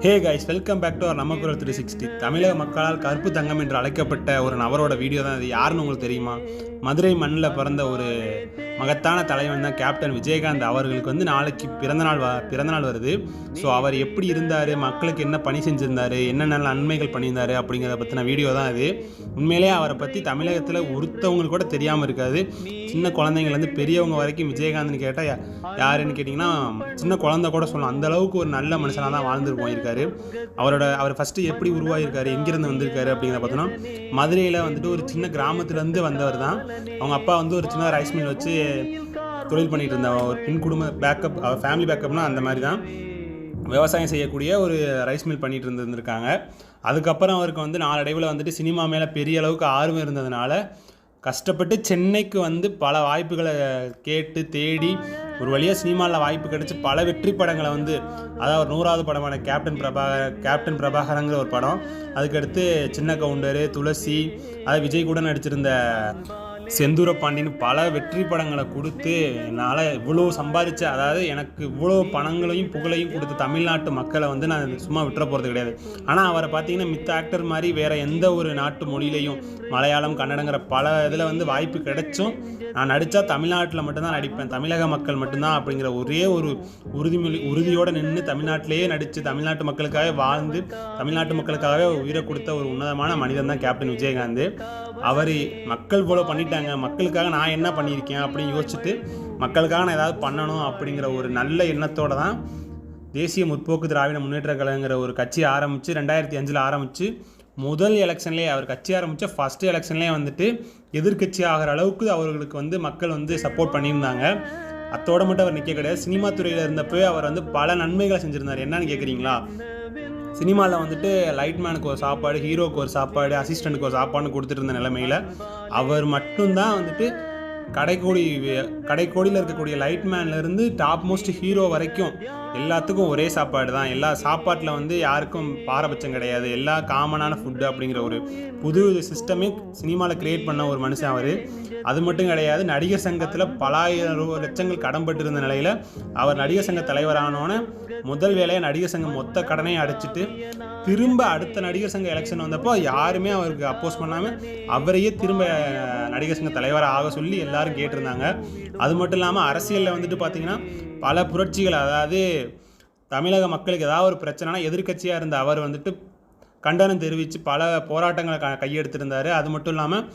Hey guys welcome back to our நம்ம குரல் three sixty தமிழக மக்களால் கருப்பு தங்கம் என்று அழைக்கப்பட்ட ஒரு நபரோட வீடியோ தான் இது. யாருன்னு உங்களுக்கு தெரியுமா? மதுரை மண்ணில் பிறந்த ஒரு மகத்தான தலைவன் தான் கேப்டன் விஜயகாந்த். அவர்களுக்கு வந்து நாளைக்கு பிறந்தநாள் வ பிறந்தநாள் வருது. ஸோ அவர் எப்படி இருந்தார்? மக்களுக்கு என்ன பணி செஞ்சுருந்தார்? என்னென்ன நன்மைகள் பண்ணியிருந்தாரு? அப்படிங்கிறத பற்றின வீடியோ தான் இது. உண்மையிலேயே அவரை பற்றி தமிழகத்தில் ஒருத்தவங்களுக்கு கூட தெரியாமல் இருக்காது. சின்ன குழந்தைங்கலேருந்து பெரியவங்க வரைக்கும் விஜயகாந்த்னு கேட்டால் யாருன்னு கேட்டிங்கன்னா சின்ன குழந்தை கூட சொல்லலாம். அந்த அளவுக்கு ஒரு நல்ல மனுஷனாக தான் வாழ்ந்துட்டு போயிருக்காரு. அவரோட அவர் ஃபஸ்ட்டு எப்படி உருவாகியிருக்காரு எங்கேருந்து வந்திருக்காரு? அப்படிங்கிறத பார்த்தோன்னா மதுரையில் வந்துட்டு ஒரு சின்ன கிராமத்துலேருந்து வந்தவர் தான். அவங்க அப்பா வந்து ஒரு சின்ன ரைஸ் மில் வச்சு தொழில் பண்ணிட்டு இருந்தாங்க ஒரு பின் குடும்ப பேக்கப் அவர் ஃபேமிலி பேக்கப்னா அந்த மாதிரி தான் விவசாயம் செய்யக்கூடிய ஒரு ரைஸ் மில் பண்ணிட்டு இருந்திருக்காங்க. அதுக்கப்புறம் அவருக்கு வந்து நாளடைவில் வந்துட்டு சினிமா மேலே பெரிய அளவுக்கு ஆர்வம் இருந்ததுனால கஷ்டப்பட்டு சென்னைக்கு வந்து பல வாய்ப்புகளை கேட்டு தேடி ஒரு வழியாக சினிமாவில் வாய்ப்பு கிடைச்சி பல வெற்றி படங்களை வந்து அதாவது ஒரு நூறாவது படமான கேப்டன் பிரபாகர் கேப்டன் பிரபாகரங்கிற ஒரு படம். அதுக்கடுத்து சின்ன கவுண்டரு துளசி அது விஜய் கூட நடிச்சிருந்த செந்தூர பாண்டியன் பல வெற்றி படங்களை கொடுத்து என்னால் இவ்வளோ சம்பாதிச்ச அதாவது எனக்கு இவ்வளோ பணங்களையும் புகழையும் கொடுத்த தமிழ்நாட்டு மக்களை வந்து நான் சும்மா விட்டுற போகிறது கிடையாது. ஆனால் அவரை பார்த்தீங்கன்னா மித்த ஆக்டர் மாதிரி வேறு எந்த ஒரு நாட்டு மொழியிலையும் மலையாளம் கன்னடங்கிற பல இதில் வந்து வாய்ப்பு கிடைச்சும் நான் நடித்தா தமிழ்நாட்டில் மட்டும்தான் நடிப்பேன் தமிழக மக்கள் மட்டும்தான் அப்படிங்கிற ஒரே ஒரு உறுதிமொழி உறுதியோடு நின்று தமிழ்நாட்டிலேயே நடித்து தமிழ்நாட்டு மக்களுக்காக வாழ்ந்து தமிழ்நாட்டு மக்களுக்காகவே உயிரை கொடுத்த ஒரு உன்னதமான மனிதன் தான் கேப்டன் விஜயகாந்த். அவர் மக்கள் போல பண்ணிட்டாங்க. மக்களுக்காக நான் என்ன பண்ணியிருக்கேன் அப்படின்னு யோசிச்சுட்டு மக்களுக்காக நான் ஏதாவது பண்ணணும் அப்படிங்கிற ஒரு நல்ல எண்ணத்தோடு தான் தேசிய முற்போக்கு திராவிட முன்னேற்ற கழகங்கிற ஒரு கட்சி ஆரம்பித்து ரெண்டாயிரத்தி அஞ்சில் ஆரம்பித்து முதல் எலெக்ஷன்லேயே அவர் கட்சி ஆரம்பித்த ஃபஸ்ட்டு எலெக்ஷன்லேயே வந்துட்டு எதிர்க்கட்சி ஆகிற அளவுக்கு அவர்களுக்கு வந்து மக்கள் வந்து சப்போர்ட் பண்ணியிருந்தாங்க. அத்தோட மட்டும் அவர் நிற்க கிடையாது. சினிமா துறையில் இருந்தப்போ அவர் வந்து பல நன்மைகளை செஞ்சுருந்தார். என்னன்னு கேட்குறீங்களா சினிமாவில் வந்துட்டு லைட்மேனுக்கு ஒரு சாப்பாடு ஹீரோக்கு ஒரு சாப்பாடு அசிஸ்டண்ட்டுக்கு ஒரு சாப்பாடுன்னு கொடுத்துட்டு இருந்த நிலமையில் அவர் மட்டும்தான் வந்துட்டு கடைக்கோடி கடைக்கோடியில் இருக்கக்கூடிய லைட்மேன்லேருந்து டாப் மோஸ்ட் ஹீரோ வரைக்கும் எல்லாத்துக்கும் ஒரே சாப்பாடு தான். எல்லா சாப்பாட்டில் வந்து யாருக்கும் பாரபட்சம் கிடையாது. எல்லா காமனான ஃபுட்டு அப்படிங்கிற ஒரு புது சிஸ்டமே சினிமாவில் க்ரியேட் பண்ண ஒரு மனுஷன் அவர். அது மட்டும் கிடையாது நடிகர் சங்கத்தில் பலாயிரம் ரூபா லட்சங்கள் கடன்பட்டு இருந்த நிலையில் அவர் நடிகர் சங்க தலைவரானோன்னே முதல் வேலையை நடிகர் சங்கம் மொத்த கடனையும் அடைச்சிட்டு திரும்ப அடுத்த நடிகர் சங்க எலெக்ஷன் வந்தப்போ யாருமே அவருக்கு அப்போஸ் பண்ணாமல் அவரையே திரும்ப நடிகர் சங்க தலைவராக ஆக சொல்லி எல்லாரும் கேட்டிருந்தாங்க. அது மட்டும் இல்லாமல் அரசியலில் வந்துட்டு பார்த்தீங்கன்னா பல புரட்சிகள் அதாவது தமிழக மக்களுக்கு ஏதாவது ஒரு பிரச்சனைனா எதிர்க்கட்சியாக இருந்த அவர் வந்துட்டு கண்டனம் தெரிவித்து பல போராட்டங்களை க கையெடுத்திருந்தார். அது மட்டும் இல்லாமல்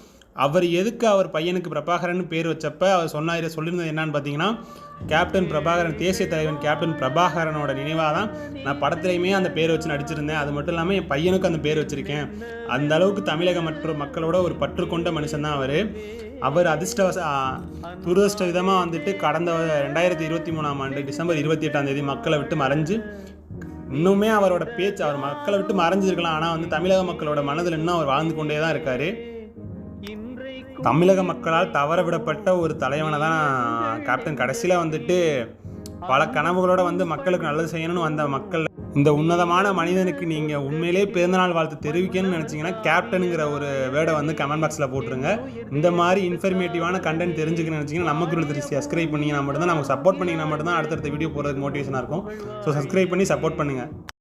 அவர் எதுக்கு அவர் பையனுக்கு பிரபாகரன் பேர் வச்சப்ப அவர் சொன்னார் சொல்லியிருந்தது என்னன்னு பார்த்தீங்கன்னா கேப்டன் பிரபாகரன் தேசிய தலைவன் கேப்டன் பிரபாகரனோட நினைவாக தான் நான் படத்துலையுமே அந்த பேர் வச்சு நடிச்சிருந்தேன். அது மட்டும் இல்லாமல் என் பையனுக்கு அந்த பேர் வச்சுருக்கேன். அந்த அளவுக்கு தமிழக மற்ற மக்களோட ஒரு பற்று கொண்ட மனுஷன் தான் அவர். அவர் அதிர்ஷ்டவச துரதிருஷ்ட விதமாக வந்துட்டு கடந்த ரெண்டாயிரத்தி இருபத்தி மூணாம் ஆண்டு டிசம்பர் இருபத்தி எட்டாம் தேதி மக்களை விட்டு மறைஞ்சு இன்னுமே அவரோட பேச்சு அவர் மக்களை விட்டு மறைஞ்சிருக்கலாம். ஆனால் வந்து தமிழக மக்களோட மனதில் இன்னும் அவர் வாழ்ந்து கொண்டே தான் இருக்கார். தமிழக மக்களால் தவற விடப்பட்ட ஒரு தலைவனை தான் கேப்டன் கடைசியில் வந்துட்டு பல கனவுகளோட வந்து மக்களுக்கு நல்லது செய்யணும்னு வந்த மக்கள் இந்த உன்னதமான மனிதனுக்கு நீங்கள் உண்மையிலே பிறந்தநாள் வாழ்த்து தெரிவிக்கணும்னு நினச்சிங்கன்னா கேப்டனுங்கிற ஒரு வேர்டை வந்து கமெண்ட் பாக்ஸில் போட்டுருங்க. இந்த மாதிரி இன்ஃபர்மேட்டிவான கண்டென்ட் தெரிஞ்சுக்கணும்னு நினச்சிங்கன்னா நமக்கு குரல் திருச்சி சப்ஸ்கிரைப் பண்ணிங்கன்னா மட்டும்தான் நமக்கு சப்போர்ட் பண்ணிங்கன்னா மட்டும்தான் அடுத்தடுத்த வீடியோ போகிறதுக்கு மோட்டிவேஷனாக இருக்கும். ஸோ சப்ஸ்கிரைப் பண்ணி சப்போர்ட் பண்ணுங்கள்